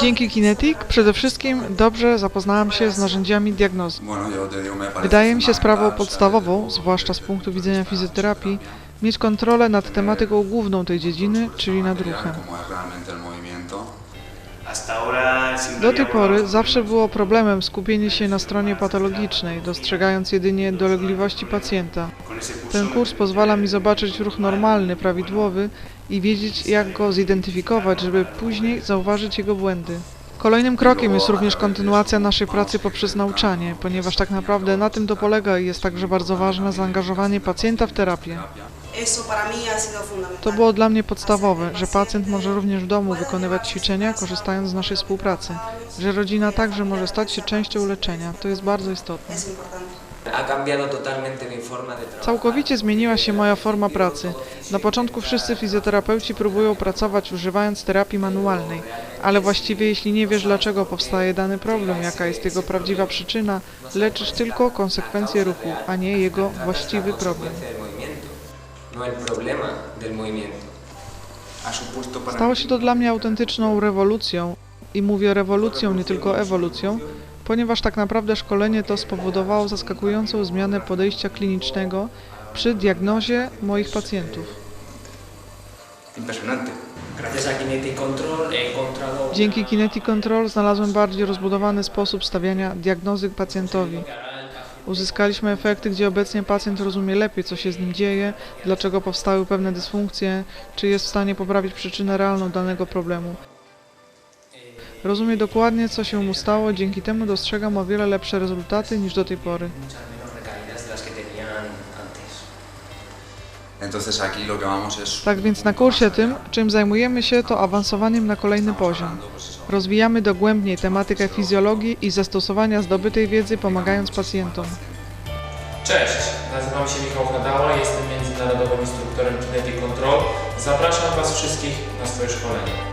Dzięki Kinetic przede wszystkim dobrze zapoznałam się z narzędziami diagnozy. Wydaje mi się sprawą podstawową, zwłaszcza z punktu widzenia fizjoterapii, mieć kontrolę nad tematyką główną tej dziedziny, czyli nad ruchem. Do tej pory zawsze było problemem skupienie się na stronie patologicznej, dostrzegając jedynie dolegliwości pacjenta. Ten kurs pozwala mi zobaczyć ruch normalny, prawidłowy i wiedzieć, jak go zidentyfikować, żeby później zauważyć jego błędy. Kolejnym krokiem jest również kontynuacja naszej pracy poprzez nauczanie, ponieważ tak naprawdę na tym to polega i jest także bardzo ważne zaangażowanie pacjenta w terapię. To było dla mnie podstawowe, że pacjent może również w domu wykonywać ćwiczenia, korzystając z naszej współpracy, że rodzina także może stać się częścią leczenia. To jest bardzo istotne. Całkowicie zmieniła się moja forma pracy. Na początku wszyscy fizjoterapeuci próbują pracować używając terapii manualnej, ale właściwie jeśli nie wiesz dlaczego powstaje dany problem, jaka jest jego prawdziwa przyczyna, leczysz tylko konsekwencje ruchu, a nie jego właściwy problem. Stało mí się to dla mnie autentyczną rewolucją i mówię rewolucją, nie tylko ewolucją, ponieważ tak naprawdę szkolenie to spowodowało zaskakującą zmianę podejścia klinicznego przy diagnozie moich pacjentów. Dzięki Kinetic Control znalazłem bardziej rozbudowany sposób stawiania diagnozy pacjentowi. Uzyskaliśmy efekty, gdzie obecnie pacjent rozumie lepiej, co się z nim dzieje, dlaczego powstały pewne dysfunkcje, czy jest w stanie poprawić przyczynę realną danego problemu. Rozumie dokładnie, co się mu stało, dzięki temu dostrzegam o wiele lepsze rezultaty niż do tej pory. Tak więc na kursie tym, czym zajmujemy się, to awansowaniem na kolejny poziom. Rozwijamy dogłębniej tematykę fizjologii i zastosowania zdobytej wiedzy, pomagając pacjentom. Cześć, nazywam się Michał Hadała, jestem międzynarodowym instruktorem Kinetic Control. Zapraszam Was wszystkich na swoje szkolenie.